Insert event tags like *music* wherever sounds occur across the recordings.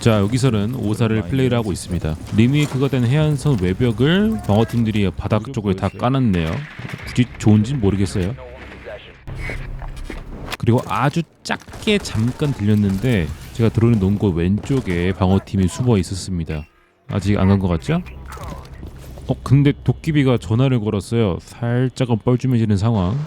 자 여기서는 오사를 플레이를 하고 있습니다. 리메이크가 된 해안선 외벽을 방어팀들이 바닥 쪽을 다 까놨네요. 굳이 좋은지는 모르겠어요. 그리고 아주 작게 잠깐 들렸는데 제가 들어오는 농구 왼쪽에 방어팀이 숨어 있었습니다. 아직 안 간 것 같죠? 어 근데 도끼비가 전화를 걸었어요. 살짝은 뻘쭘해지는 상황.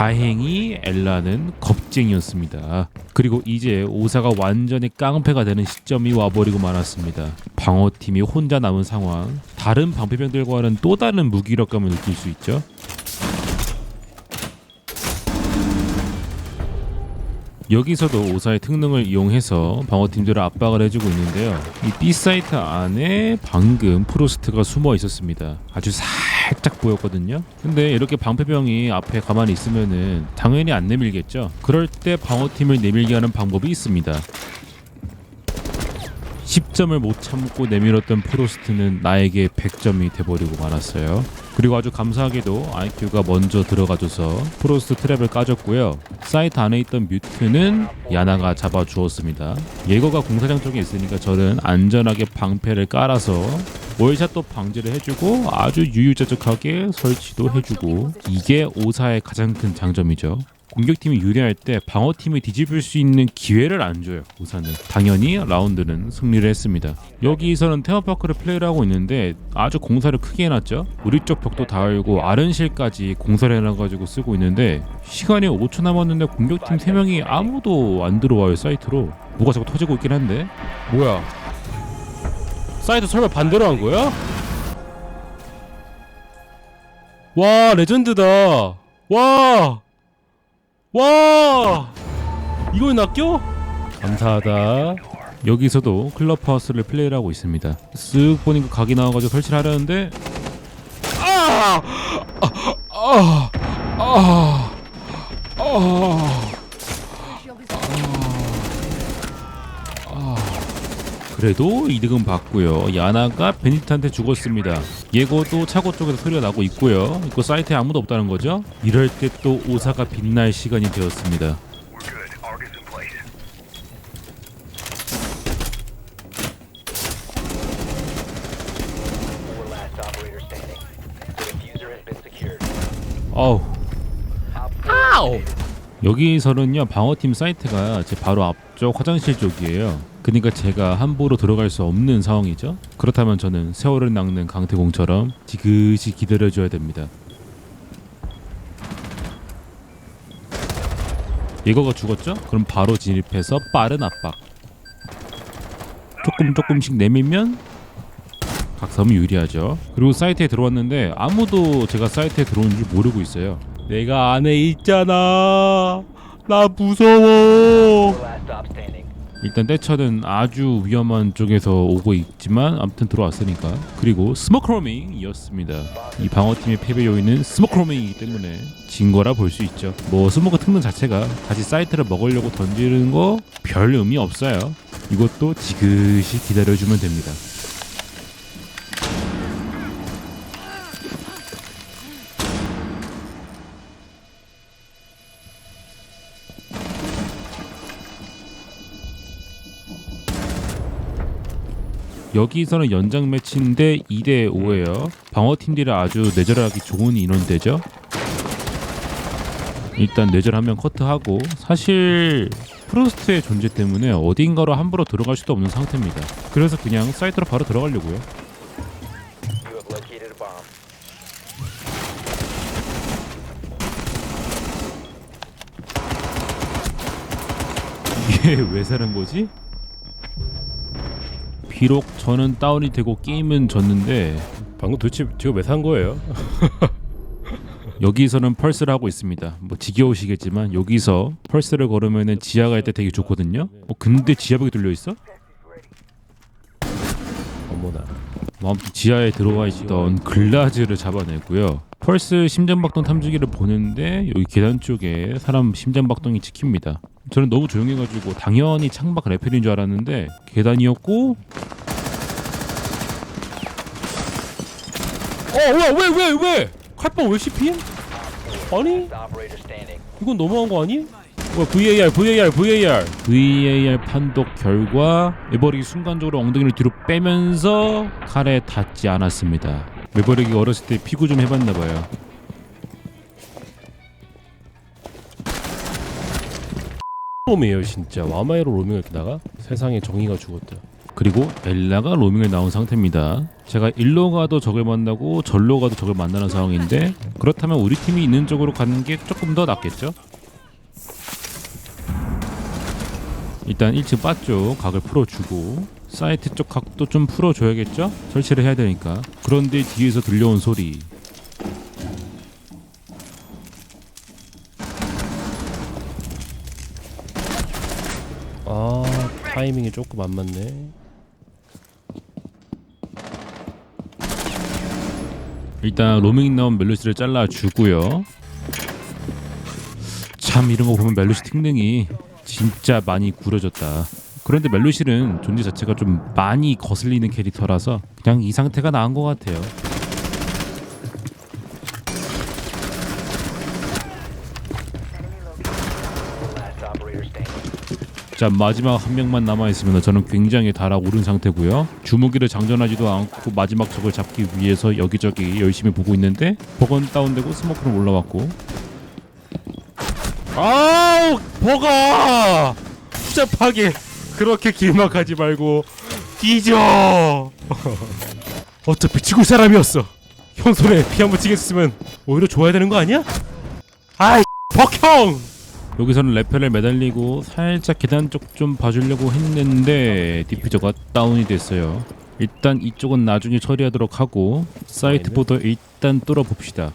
다행히 엘라는 겁쟁이였습니다. 그리고 이제 오사가 완전히 깡패가 되는 시점이 와버리고 말았습니다. 방어팀이 혼자 남은 상황. 다른 방패병들과는 또 다른 무기력감을 느낄 수 있죠. 여기서도 오사의 특능을 이용해서 방어팀들을 압박을 해주고 있는데요. 이 B 사이트 안에 방금 프로스트가 숨어 있었습니다. 아주 살 짝 보였거든요. 근데 이렇게 방패병이 앞에 가만히 있으면은 당연히 안 내밀겠죠. 그럴 때 방어팀을 내밀게 하는 방법이 있습니다. 10점을 못 참고 내밀었던 프로스트는 나에게 100점이 돼버리고 말았어요. 그리고 아주 감사하게도 IQ가 먼저 들어가줘서 프로스트 트랩을 까줬고요. 사이트 안에 있던 뮤트는 야나가 잡아주었습니다. 예거가 공사장 쪽에 있으니까 저는 안전하게 방패를 깔아서 월샷도 방지를 해주고 아주 유유자적하게 설치도 해주고 이게 오사의 가장 큰 장점이죠. 공격팀이 유리할 때 방어팀이 뒤집을 수 있는 기회를 안 줘요. 우사는 당연히 라운드는 승리를 했습니다. 여기서는 테마파크를 플레이를 하고 있는데 아주 공사를 크게 해놨죠. 우리 쪽 벽도 다 열고 아른실까지 공사를 해놔가지고 쓰고 있는데 시간이 5초 남았는데 공격팀 3명이 아무도 안 들어와요 사이트로. 뭐가 자꾸 터지고 있긴 한데 뭐야? 사이트 설마 반대로 한 거야? 와 레전드다. 와. 와. 이걸 낚여? 감사하다. 여기서도 클럽하우스를 플레이를 하고 있습니다. 쓱 보니까 각이 나와가지고 설치를 하려는데 아! 아! 아! 아! 그래도 이득은 받고요. 야나가 베니트한테 죽었습니다. 예고도 차고 쪽에서 소리가 나고 있고요. 이거 사이트에 아무도 없다는 거죠? 이럴 때 또 오사가 빛날 시간이 되었습니다. Op four 여기서는요 방어팀 사이트가 제 바로 앞쪽 화장실 쪽이에요. 그러니까 제가 함부로 들어갈 수 없는 상황이죠. 그렇다면 저는 세월을 낚는 강태공처럼 지그시 기다려줘야 됩니다. 예거가 죽었죠? 그럼 바로 진입해서 빠른 압박. 조금 조금씩 내밀면 각섬이 유리하죠. 그리고 사이트에 들어왔는데 아무도 제가 사이트에 들어온 줄 모르고 있어요. 내가 안에 있잖아. 나 무서워. 일단 떼처는 아주 위험한 쪽에서 오고 있지만 아무튼 들어왔으니까 그리고 스모크로밍이었습니다. 이 방어팀의 패배 요인은 스모크로밍이기 때문에 진 거라 볼 수 있죠. 뭐 스모크 특능 자체가 다시 사이트를 먹으려고 던지는 거 별 의미 없어요. 이것도 지그시 기다려주면 됩니다. 여기서는 연장 매치인데 2대 5예요. 방어 팀들이 아주 내절하기 좋은 인원대죠. 일단 내절하면 커트하고 사실 프로스트의 존재 때문에 어딘가로 함부로 들어갈 수도 없는 상태입니다. 그래서 그냥 사이트로 바로 들어가려고요. 이게 *laughs* 왜 사는 거지? 비록 저는 다운이 되고 게임은 졌는데 방금 도대체 제가 왜 산 거예요? *laughs* 여기서는 펄스를 하고 있습니다. 뭐 지겨우시겠지만 여기서 펄스를 걸으면은 지하 갈 때 되게 좋거든요. 어 근데 지하벽이 뚫려 있어? 어머나. 뭐 아무튼 지하에 들어와 있던 글라즈를 잡아내고요. 펄스 심장박동 탐지기를 보는데 여기 계단 쪽에 사람 심장박동이 찍힙니다. 저는 너무 조용해가지고 당연히 창밖 레펠인 줄 알았는데 계단이었고 어, 왜, 왜, 왜, 왜? 칼빵 왜 씹힘? 아니. 이건 너무한 거 아니? 뭐 VAR VAR VAR VAR 판독 결과 메버릭이 순간적으로 엉덩이를 뒤로 빼면서 칼에 닿지 않았습니다. 메버릭이 어렸을 때 피구 좀 해봤나 봐요. 놈이에요 진짜 와마이로 로밍을 나가? 세상에 정의가 죽었다 그리고 엘라가 로밍을 나온 상태입니다. 제가 일로 가도 적을 만나고 절로 가도 적을 만나는 상황인데 그렇다면 우리 팀이 있는 쪽으로 가는 게 조금 더 낫겠죠? 일단 1층 바쪽 각을 풀어주고 사이트 쪽 각도 좀 풀어줘야겠죠? 설치를 해야 되니까 그런데 뒤에서 들려온 소리 아 타이밍이 조금 안 맞네. 일단 로밍 나온 멜로시를 잘라 주고요. 참 이런 거 보면 멜로시 특능이 진짜 많이 구려졌다. 그런데 멜로실은 존재 자체가 좀 많이 거슬리는 캐릭터라서 그냥 이 상태가 나은 것 같아요 자 마지막 한 명만 남아 있으면 저는 굉장히 달아오른 상태고요. 주무기를 장전하지도 않고 마지막 적을 잡기 위해서 여기저기 열심히 보고 있는데 버건 다운되고 스모크는 올라왔고. 아우 버가 추잡하게 그렇게 길막하지 말고 뒤져 *laughs* 어차피 죽을 사람이었어. 형 손에 피 한번 찌겠으면 오히려 좋아야 되는 거 아니야? 아이 벅형 여기서는 레펠을 매달리고 살짝 계단 쪽 좀 봐주려고 했는데 디퓨저가 다운이 됐어요. 일단 이쪽은 나중에 처리하도록 하고 사이트 보더 일단 뚫어봅시다.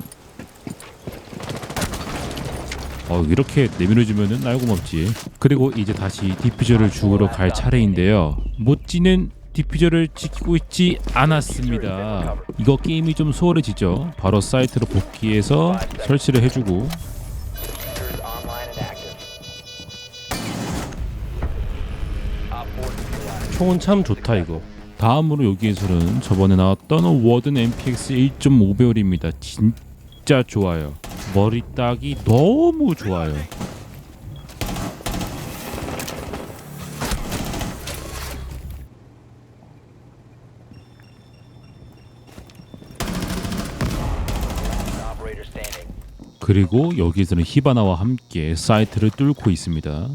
어 이렇게 내밀어주면은 날 고맙지. 그리고 이제 다시 디퓨저를 죽으러 갈 차례인데요. 못지는 디퓨저를 지키고 있지 않았습니다. 이거 게임이 좀 수월해지죠. 바로 사이트로 복귀해서 설치를 해주고 총은 참 좋다 이거 다음으로 여기에서는 저번에 나왔던 워든 MPX 1.5배율입니다. 진짜 좋아요. 머리 딱이 너무 좋아요. 그리고 여기에서는 히바나와 함께 사이트를 뚫고 있습니다.